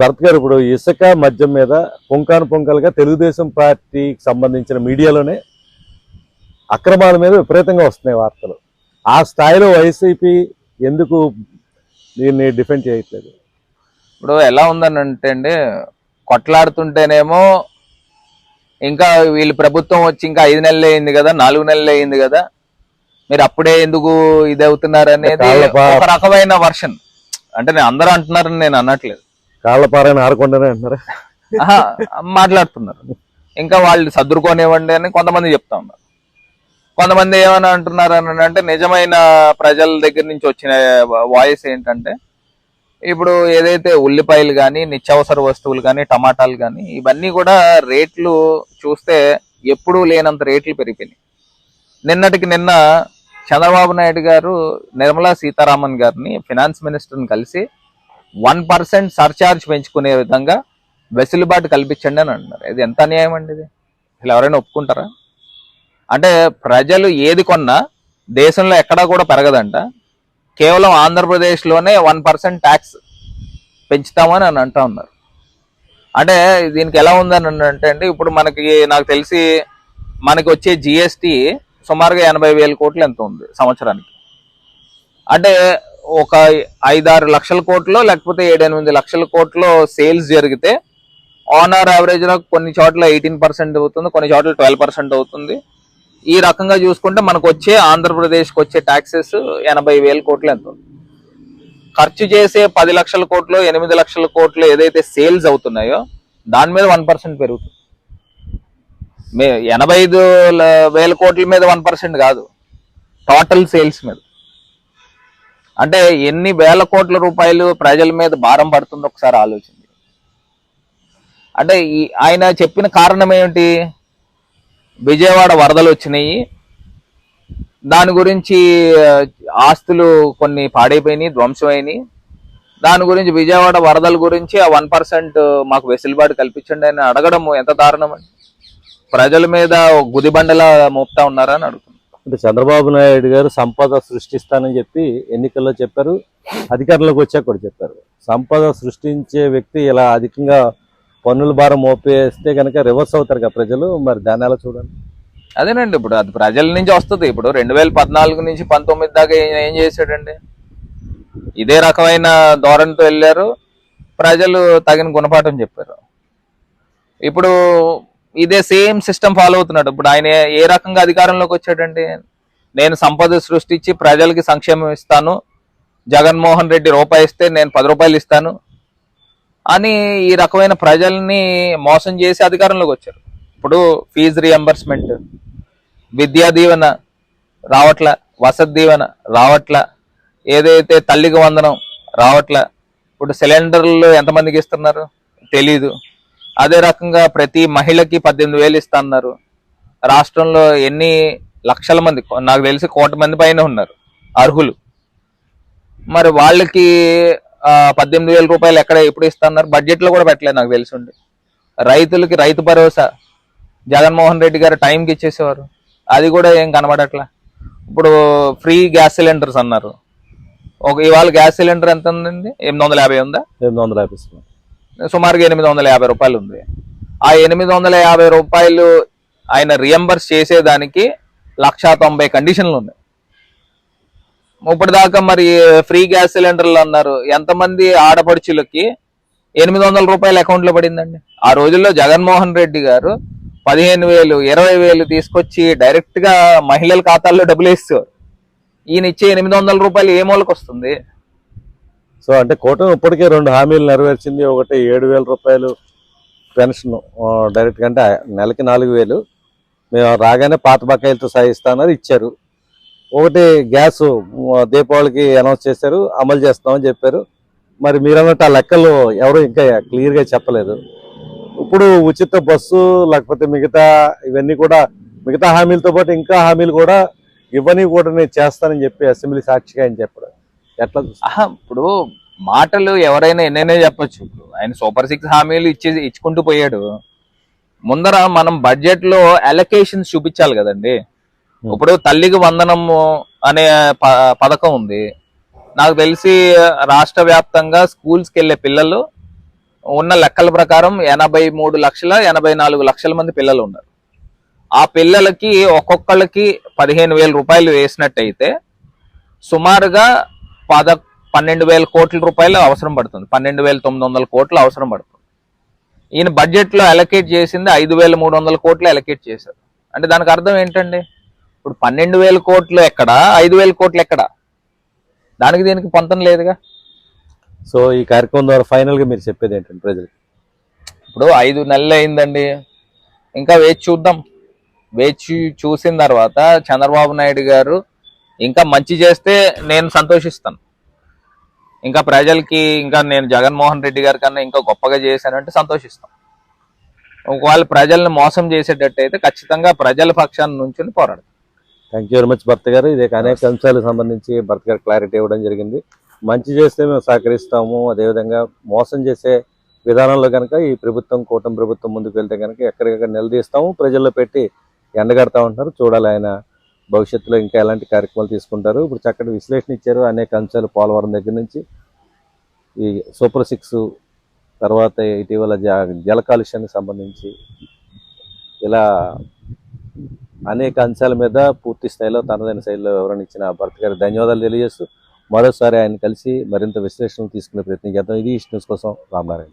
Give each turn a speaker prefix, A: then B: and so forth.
A: భరత్ గారు ఇప్పుడు ఇసుక మద్యం మీద పుంకాను పుంకలుగా తెలుగుదేశం పార్టీకి సంబంధించిన మీడియాలోనే అక్రమాల మీద విపరీతంగా వస్తున్నాయి వార్తలు. ఆ స్థాయిలో వైసీపీ ఎందుకు దీన్ని డిఫెండ్ చేయట్లేదు?
B: ఇప్పుడు ఎలా ఉందని అంటే అండి కొట్లాడుతుంటేనేమో ఇంకా వీళ్ళు ప్రభుత్వం వచ్చి ఇంకా ఐదు నెలలు అయింది కదా నాలుగు నెలలు అయింది కదా మీరు అప్పుడే ఎందుకు ఇది అవుతున్నారు అనేది ఒక రకమైన వర్షన్. అంటే నేను అందరూ అంటున్నారని నేను అనట్లేదు.
A: కాళ్ళపారని ఆరకుండానే అంటున్నారా?
B: మాట్లాడుతున్నారు. ఇంకా వాళ్ళు సర్దుకోనివ్వండి అని కొంతమంది చెప్తా ఉన్నారు. కొంతమంది ఏమని అంటున్నారు అని అంటే నిజమైన ప్రజల దగ్గర నుంచి వచ్చిన వాయిస్ ఏంటంటే ఇప్పుడు ఏదైతే ఉల్లిపాయలు కానీ నిత్యావసర వస్తువులు కానీ టమాటాలు కానీ ఇవన్నీ కూడా రేట్లు చూస్తే ఎప్పుడూ లేనంత రేట్లు పెరిగిపోయినాయి. నిన్నటికి నిన్న చంద్రబాబు నాయుడు గారు నిర్మలా సీతారామన్ గారిని ఫినాన్స్ మినిస్టర్ని కలిసి వన్ పర్సెంట్ సర్చార్జ్ పెంచుకునే విధంగా వెసులుబాటు కల్పించండి అని అంటున్నారు. ఇది ఎంత అన్యాయం అండి ఇది? ఇలా ఎవరైనా ఒప్పుకుంటారా? అంటే ప్రజలు ఏది కొన్నా దేశంలో ఎక్కడా కూడా పెరగదంట. కేవలం ఆంధ్రప్రదేశ్లోనే వన్ పర్సెంట్ ట్యాక్స్ పెంచుతామని అని అంటా ఉన్నారు. అంటే దీనికి ఎలా ఉందని అంటే అండి ఇప్పుడు మనకి నాకు తెలిసి మనకి వచ్చే జిఎస్టి సుమారుగా ఎనభై వేల కోట్లు ఎంత ఉంది సంవత్సరానికి. అంటే ఒక ఐదారు లక్షల కోట్లో లేకపోతే ఏడెనిమిది లక్షల కోట్లో సేల్స్ జరిగితే ఆన్ ఆర్ కొన్ని చోట్ల ఎయిటీన్ పర్సెంట్ అవుతుంది కొన్ని చోట్ల ట్వెల్వ్ పర్సెంట్ అవుతుంది. ఈ రకంగా చూసుకుంటే మనకు వచ్చే ఆంధ్రప్రదేశ్కి వచ్చే ట్యాక్సెస్ ఎనభై వేల కోట్లు ఎంత ఖర్చు చేసే పది లక్షల కోట్లు ఎనిమిది లక్షల కోట్లు ఏదైతే సేల్స్ అవుతున్నాయో దాని మీద వన్ పర్సెంట్ పెరుగుతుంది. మే ఎనభై ఐదు వేల కోట్ల మీద వన్ పర్సెంట్ కాదు టోటల్ సేల్స్ మీద. అంటే ఎన్ని వేల కోట్ల రూపాయలు ప్రజల మీద భారం పడుతుందో ఒకసారి ఆలోచించి అంటే ఈ ఆయన చెప్పిన కారణం ఏమిటి? విజయవాడ వరదలు వచ్చినాయి. దాని గురించి ఆస్తులు కొన్ని పాడైపోయినాయి ధ్వంసమైనవి దాని గురించి విజయవాడ వరదల గురించి ఆ వన్ పర్సెంట్ మాకు వెసులుబాటు కల్పించండి అని అడగడం ఎంత దారుణం ప్రజల మీద గుదిబండలా మోపుతా ఉన్నారా అని
A: అంటే చంద్రబాబు నాయుడు గారు సంపద సృష్టిస్తానని చెప్పి ఎన్నికల్లో చెప్పారు. అధికారంలోకి వచ్చాక కూడా చెప్పారు. సంపద సృష్టించే వ్యక్తి ఇలా అధికంగా పన్నుల భారం మోపేస్తే కనుక రివర్స్ అవుతారు కదా ప్రజలు. మరి దాని ఎలా చూడండి
B: అదేనండి ఇప్పుడు అది ప్రజల నుంచి వస్తుంది. ఇప్పుడు రెండు వేల పద్నాలుగు నుంచి పంతొమ్మిది దాకా ఏం చేశాడండి? ఇదే రకమైన ధోరణితో వెళ్ళారు. ప్రజలు తగిన గుణపాఠం చెప్పారు. ఇప్పుడు ఇదే సేమ్ సిస్టమ్ ఫాలో అవుతున్నాడు. ఇప్పుడు ఆయన ఏ- రకంగా అధికారంలోకి వచ్చాడండి నేను సంపద సృష్టించి ప్రజలకి సంక్షేమం ఇస్తాను. జగన్మోహన్ రెడ్డి రూపాయి ఇస్తే నేను పది రూపాయలు ఇస్తాను అని ఈ రకమైన ప్రజల్ని మోసం చేసి అధికారంలోకి వచ్చారు. ఇప్పుడు ఫీజు రియంబర్స్మెంట్ విద్యా దీవెన రావట్ల వసతి దీవెన రావట్ల ఏదైతే తల్లికి వందనం రావట్ల ఇప్పుడు సిలిండర్లు ఎంతమందికి ఇస్తున్నారు? తెలీదు. అదే రకంగా ప్రతి మహిళకి పద్దెనిమిది వేలు ఇస్తున్నారు రాష్ట్రంలో ఎన్ని లక్షల మంది నాకు తెలిసి కోటి మంది పైన ఉన్నారు అర్హులు. మరి వాళ్ళకి పద్దెనిమిది వేల రూపాయలు ఎక్కడ ఎప్పుడు ఇస్తున్నారు బడ్జెట్లో కూడా పెట్టలేదు నాకు తెలిసి ఉండి. రైతులకి రైతు భరోసా. జగన్మోహన్ రెడ్డి గారు టైంకి ఇచ్చేసేవారు. అది కూడా ఏం కనబడట్లా? ఇప్పుడు ఫ్రీ గ్యాస్ సిలిండర్స్ అన్నారు. ఒక ఇవాళ గ్యాస్ సిలిండర్ ఎంత ఉందండి? ఎనిమిది వందల యాభై ఉందా?
A: ఎనిమిది వందల యాభై
B: సుమారుగా ఎనిమిది వందల యాభై రూపాయలు ఉంది. ఆ ఎనిమిది వందల యాభై రూపాయలు ఆయన రియంబర్స్ చేసేదానికి లక్షా తొంభై కండిషన్లు ఉన్నాయి. ఇప్పటిదాకా మరి ఫ్రీ గ్యాస్ సిలిండర్లు అన్నారు. ఎంతమంది ఆడపడుచులకి ఎనిమిది వందల రూపాయలు అకౌంట్లో పడిందండి. ఆ రోజుల్లో జగన్మోహన్ రెడ్డి గారు పదిహేను వేలు ఇరవై వేలు తీసుకొచ్చి డైరెక్ట్గా మహిళల ఖాతాల్లో డబ్బులు వేస్తారు ఈయన ఇచ్చే ఎనిమిది వందల రూపాయలు ఏ మూలకు వస్తుంది
A: సో అంటే కూటమి ఇప్పటికే రెండు హామీలు నెరవేర్చింది. ఒకటి ఏడు వేల రూపాయలు పెన్షన్ డైరెక్ట్గా అంటే నెలకి నాలుగు వేలు. మేము రాగానే పాత బకాయిలతో సాగిస్తానని ఇచ్చారు. ఒకటి గ్యాస్ దీపావళికి అనౌన్స్ చేశారు అమలు చేస్తామని చెప్పారు. మరి మీరన్నట్టు ఆ లెక్కలు ఎవరు ఇంకా క్లియర్గా చెప్పలేదు. ఇప్పుడు ఉచిత బస్సు లేకపోతే మిగతా ఇవన్నీ కూడా మిగతా హామీలతో పాటు ఇంకా హామీలు కూడా ఇవన్నీ కూడా నేను చేస్తానని చెప్పి అసెంబ్లీ సాక్షిగా ఆయన చెప్పాడు. ఎట్లా
B: ఇప్పుడు మాటలు ఎవరైనా ఎన్నైనా చెప్పొచ్చు. ఇప్పుడు ఆయన సూపర్ సిక్స్ హామీలు ఇచ్చి ఇచ్చుకుంటూ పోయాడు. ముందర మనం బడ్జెట్లో అలొకేషన్స్ చూపించాలి కదండి. ఇప్పుడు తల్లికి వందనము అనే పథకం ఉంది. నాకు తెలిసి రాష్ట్ర వ్యాప్తంగా స్కూల్స్కి వెళ్ళే పిల్లలు ఉన్న లెక్కల ప్రకారం ఎనభై మూడు లక్షల ఎనభై నాలుగు లక్షల మంది పిల్లలు ఉన్నారు. ఆ పిల్లలకి ఒక్కొక్కళ్ళకి పదిహేను వేల రూపాయలు వేసినట్టయితే సుమారుగా పద పన్నెండు వేల కోట్ల రూపాయలు అవసరం పడుతుంది. పన్నెండు వేల తొమ్మిది వందల కోట్లు అవసరం పడుతుంది. ఈయన బడ్జెట్లో అలొకేట్ చేసింది ఐదు వేల మూడు వందల కోట్లు అలొకేట్ చేశారు. అంటే దానికి అర్థం ఏంటండి? ఇప్పుడు పన్నెండు వేల కోట్లు ఎక్కడ? ఐదు వేల కోట్లు ఎక్కడ? దానికి దీనికి పొంతం లేదుగా.
A: సో ఈ కార్యక్రమం ద్వారా ఫైనల్గా మీరు చెప్పేది ఏంటంటే ప్రజలకు?
B: ఇప్పుడు ఐదు నెలలు అయిందండి. ఇంకా వేచి చూద్దాం. వేచి చూసిన తర్వాత చంద్రబాబు నాయుడు గారు ఇంకా మంచి చేస్తే నేను సంతోషిస్తాను. ఇంకా ప్రజలకి ఇంకా నేను జగన్మోహన్ రెడ్డి గారి కన్నా ఇంకా గొప్పగా చేశానంటే సంతోషిస్తాం. ఒకవేళ ప్రజల్ని మోసం చేసేటట్టయితే ఖచ్చితంగా ప్రజల పక్షాన్ని నుంచి పోరాడతాం.
A: థ్యాంక్ యూ వెరీ మచ్ భర్త గారు. ఇదే అనేక అంశాలకు సంబంధించి భర్త గారు క్లారిటీ ఇవ్వడం జరిగింది. మంచి చేస్తే మేము సహకరిస్తాము. అదేవిధంగా మోసం చేసే విధానంలో కనుక ఈ ప్రభుత్వం కూటమి ప్రభుత్వం ముందుకు వెళ్తే కనుక ఎక్కడికక్కడ నిలదీస్తాము. ప్రజల్లో పెట్టి ఎండగడతా ఉంటారు చూడాలి ఆయన భవిష్యత్తులో ఇంకా ఎలాంటి కార్యక్రమాలు తీసుకుంటారు? ఇప్పుడు చక్కటి విశ్లేషణ ఇచ్చారు అనేక అంశాలు పోలవరం దగ్గర నుంచి. ఈ సూపర్ సిక్స్ తర్వాత ఇటీవల జ- జల కాలుష్యానికి సంబంధించి ఇలా అనేక అంశాల మీద పూర్తి స్థాయిలో తనదైన శైలిలో వివరణ ఇచ్చిన భర్త గారికి ధన్యవాదాలు తెలియజేస్తూ మరోసారి ఆయన కలిసి మరింత విశ్లేషణలు తీసుకునే ప్రయత్నం చేద్దాం. ఇది ఈ న్యూస్ కోసం రామారాయణ